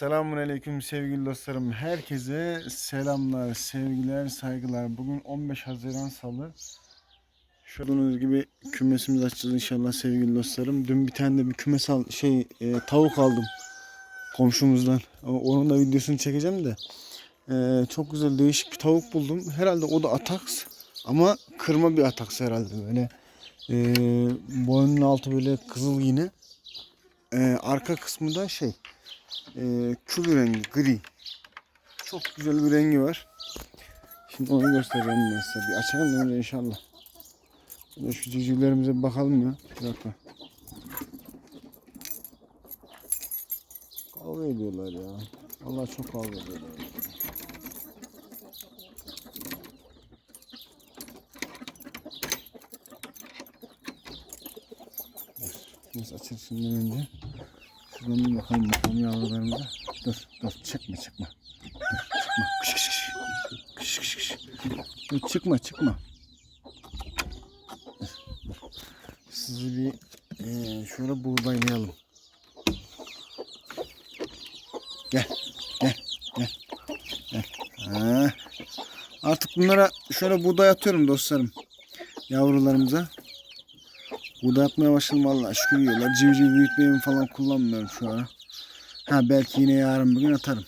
Selamun Aleyküm sevgili dostlarım. Herkese selamlar, sevgiler, saygılar. Bugün 15 Haziran Salı. Gördüğünüz gibi kümesimizi açacağız inşallah sevgili dostlarım. Dün bir tane de bir kümes al, şey e, tavuk aldım komşumuzdan. Ama Onun da videosunu çekeceğim de. E, çok güzel değişik bir tavuk buldum. Herhalde o da ataks ama kırma bir ataks herhalde böyle. E, boynunun altı böyle kızıl yine. E, arka kısmı da şey e, kül rengi gri. Çok güzel bir rengi var. Şimdi onu göstereceğim ben size. Bir açalım önce inşallah. Şöyle şu civcivlerimize bakalım ya. Bir dakika. Kavga ediyorlar ya. Vallahi çok kavga ediyorlar. Neyse açılsından önce. Şuradan bir bakalım bakalım yavrularımıza. Dur dur çıkma çıkma. Dur çıkma. Kış kış kış. Kış kış kış. Dur çıkma çıkma. Sizi bir eee şöyle buğdaylayalım. Gel gel gel. gel. Artık bunlara şöyle buğday atıyorum dostlarım. Yavrularımıza. Buğday atmaya başladım valla şükür yiyorlar. Civciv büyütmeyimi falan kullanmıyorum şu an. Ha belki yine yarın bugün atarım.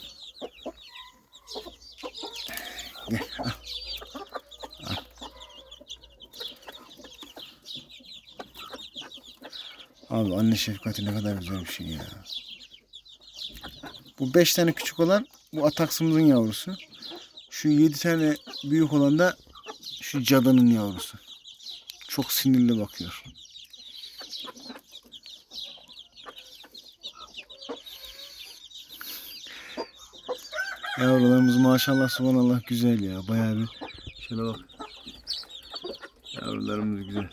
Gel al. Al. Abi anne şefkati ne kadar güzel bir şey ya. Bu beş tane küçük olan bu ataksımızın yavrusu. Şu yedi tane büyük olan da şu cadının yavrusu. Çok sinirli bakıyor. Yavrularımız maşallah subhanallah güzel ya. Bayağı bir şöyle bak. Yavrularımız güzel.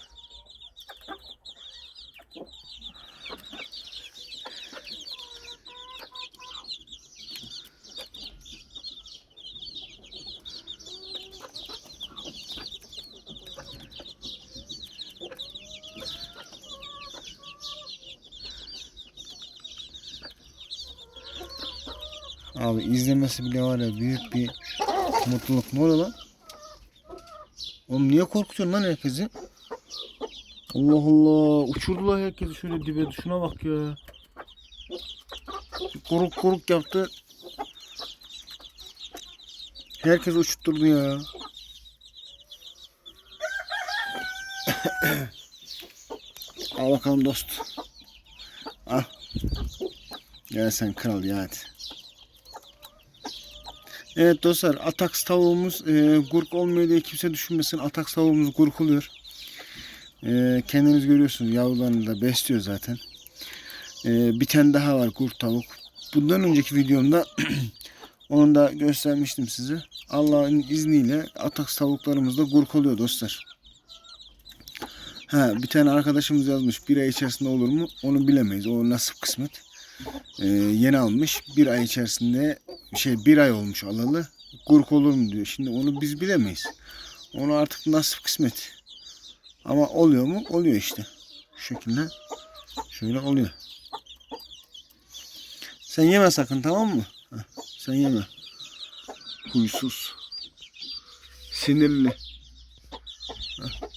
Abi izlemesi bile var ya büyük bir mutluluk. Ne oluyor lan? Oğlum niye korkutuyorsun lan herkesi? Allah Allah. Uçurdular herkesi şöyle dibe. Şuna bak ya. Koruk koruk yaptı. Herkes uçutturdu ya. Al bakalım dost. Al. Gel sen kral ya hadi. Evet dostlar ataks tavuğumuz e, gurk olmuyor diye kimse düşünmesin. Ataks tavuğumuz gurk oluyor. E, kendiniz görüyorsunuz yavrularını da besliyor zaten. E, bir tane daha var gurk tavuk. Bundan önceki videomda onu da göstermiştim size. Allah'ın izniyle ataks tavuklarımız da gurk oluyor dostlar. Ha, bir tane arkadaşımız yazmış bir ay içerisinde olur mu onu bilemeyiz. O nasip kısmet. Ee, yeni almış bir ay içerisinde şey bir ay olmuş alalı gurk olur mu diyor. Şimdi onu biz bilemeyiz. Onu artık nasip kısmet. Ama oluyor mu? Oluyor işte. Şu şekilde şöyle oluyor. Sen yeme sakın tamam mı? Heh, sen yeme. Huysuz. Sinirli.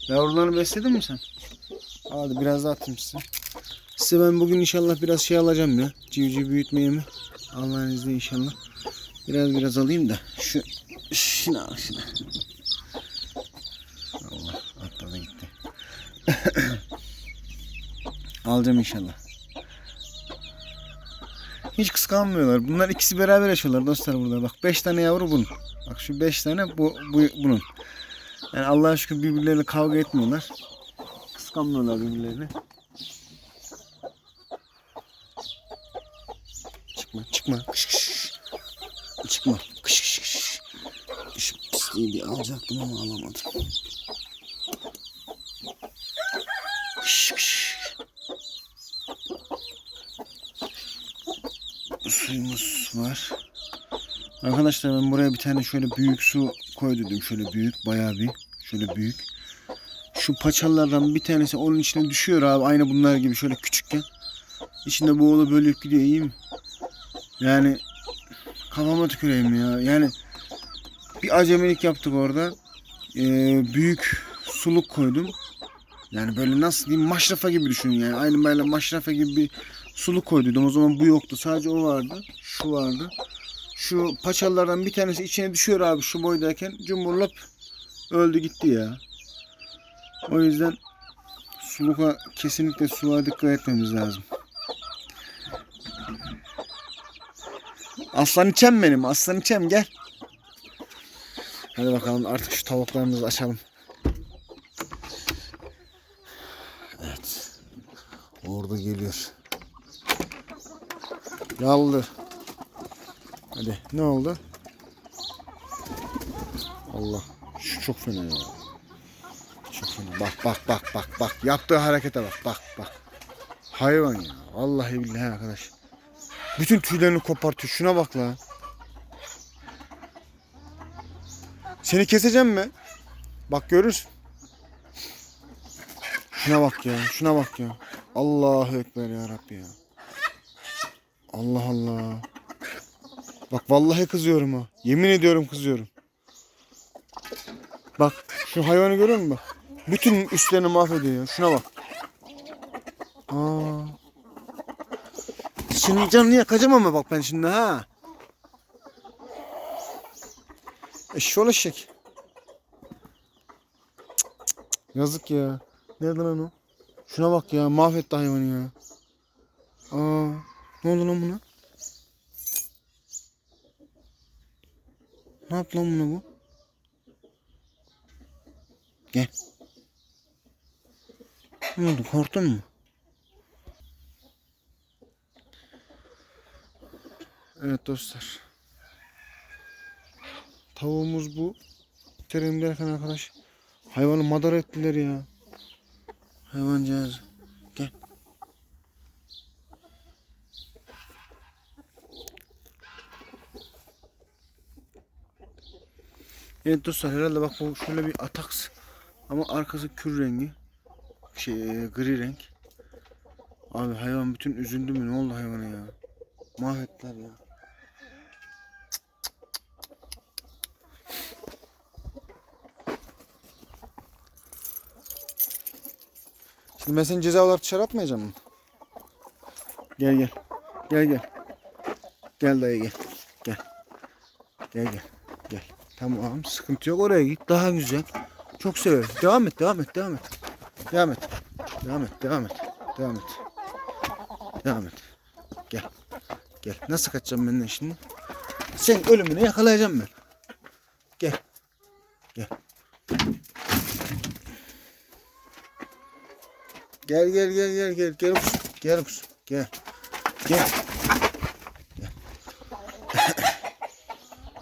Yavrularını besledin mi sen? Hadi biraz daha atayım size. Size ben bugün inşallah biraz şey alacağım ya. Civciv büyütme yemi. Allah'ın izniyle inşallah. Biraz biraz alayım da. Şu şuna al şuna. Allah atladı gitti. Alacağım inşallah. Hiç kıskanmıyorlar. Bunlar ikisi beraber yaşıyorlar dostlar burada. Bak 5 tane yavru bunun. Bak şu 5 tane bu, bu bunun. Yani Allah'a şükür birbirleriyle kavga etmiyorlar. Kıskanmıyorlar birbirlerini. Çıkma çıkma. Kış kış. Çıkma. Kış kış kış. Şu pisliği bir alacaktım ama alamadım. Kış kış. Suyumuz var. Arkadaşlar ben buraya bir tane şöyle büyük su koydum. Şöyle büyük bayağı bir. Şöyle büyük. Şu paçalardan bir tanesi onun içine düşüyor abi. Aynı bunlar gibi şöyle küçükken. İçinde boğulu bölüp gidiyor iyi mi? Yani Kafama tüküreyim ya. Yani bir acemilik yaptık orada. Ee, büyük suluk koydum. Yani böyle nasıl diyeyim maşrafa gibi düşünün yani. Aynı böyle maşrafa gibi bir suluk koyduydum. O zaman bu yoktu. Sadece o vardı. Şu vardı. Şu paçalardan bir tanesi içine düşüyor abi şu boydayken. Cumburlap öldü gitti ya. O yüzden suluka kesinlikle suluğa dikkat etmemiz lazım. Aslan içem benim. Aslan içem gel. Hadi bakalım artık şu tavuklarımızı açalım. Evet. Orada geliyor. Yaldır. Hadi ne oldu? Allah. Şu çok fena ya. Çok fena. Bak bak bak bak bak. Yaptığı harekete bak bak bak. Hayvan ya. Vallahi billahi arkadaş. Bütün tüylerini kopartıyor. Şuna bak la. Seni keseceğim mi? Bak görürsün. Şuna bak ya. Şuna bak ya. Allahu Ekber ya Rabbi ya. Allah Allah. Bak vallahi kızıyorum ha. Yemin ediyorum kızıyorum. Bak şu hayvanı görüyor musun bak. Bütün üstlerini mahvediyor. Şuna bak. Aa. Şimdi canını yakacağım ama bak ben şimdi ha. Eşşoğlu eşek. Yazık ya. Nerede lan o? Şuna bak ya mahvetti hayvanı ya. Aa, ne oldu lan buna? Ne yaptı lan buna bu? Gel. Ne oldu korktun mu? Evet dostlar. Tavuğumuz bu. Bitirelim derken arkadaş. Hayvanı madara ettiler ya. Hayvancağız. Gel. Evet dostlar herhalde bak bu şöyle bir ataks. Ama arkası kür rengi. Şey e, gri renk. Abi hayvan bütün üzüldü mü? Ne oldu hayvana ya? Mahvettiler ya. Seni ceza olarak dışarı atmayacağım mı? Gel gel. Gel gel. Gel dayı gel. Gel. Gel gel. Gel. Tamam sıkıntı yok oraya git daha güzel. Çok severim. Devam et devam et devam et. Devam et. Devam et devam et. Devam et. Devam et. Gel. Gel. Nasıl kaçacağım benden şimdi? Sen ölümünü yakalayacağım ben. Gel gel gel gel gel gel kus. Gel kus. Gel. Gel. Gel.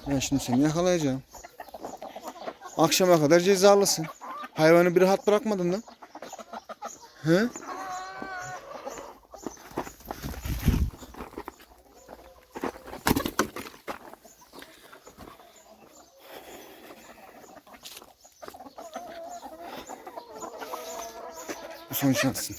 ben şimdi seni yakalayacağım. Akşama kadar cezalısın. Hayvanı bir rahat bırakmadın lan. He? Son şansın.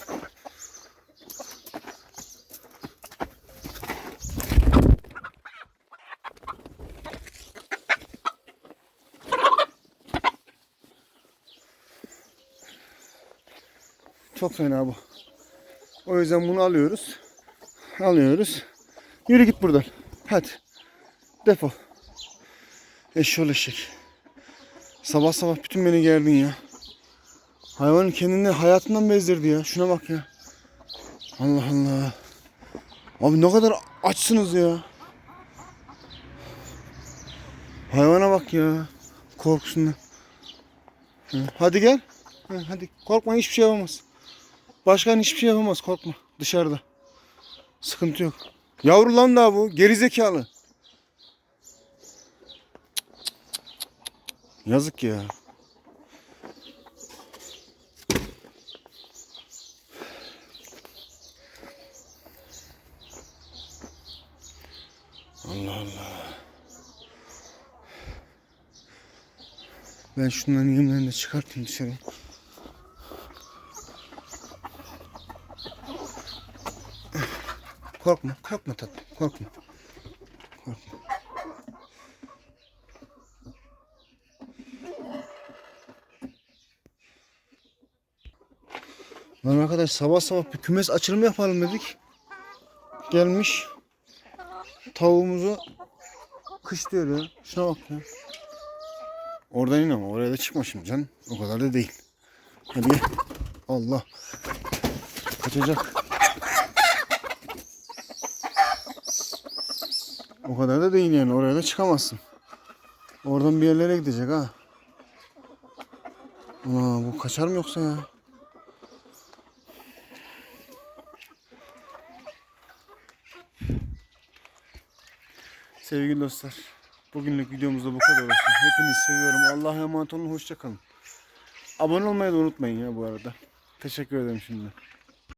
Çok fena bu. O yüzden bunu alıyoruz. Alıyoruz. Yürü git buradan. Hadi. Defol. Eşşoğlu eşek. Sabah sabah bütün beni gerdin ya. Hayvanın kendini hayatından bezdirdi ya. Şuna bak ya. Allah Allah. Abi ne kadar açsınız ya. Hayvana bak ya. Korkusundan. Hadi gel. Hadi korkma hiçbir şey yapamaz. Başkan hiçbir şey yapamaz korkma. Dışarıda. Sıkıntı yok. Yavru lan daha bu. Gerizekalı. Yazık ya. Ben şunların yemlerini de çıkartayım dışarı. Korkma, korkma tatlım, korkma. Korkma. Lan arkadaş sabah sabah bir kümes açılımı yapalım dedik. Gelmiş tavuğumuzu kış diyor ya. Şuna bak ya. Oradan in ama oraya da çıkma şimdi canım. O kadar da değil. Hadi gel. Allah. Kaçacak. O kadar da değil yani. Oraya da çıkamazsın. Oradan bir yerlere gidecek ha. Aa, bu kaçar mı yoksa ya? Sevgili dostlar, bugünlük videomuz da bu kadar olsun. Hepinizi seviyorum. Allah'a emanet olun. Hoşçakalın. Abone olmayı da unutmayın ya bu arada. Teşekkür ederim şimdi.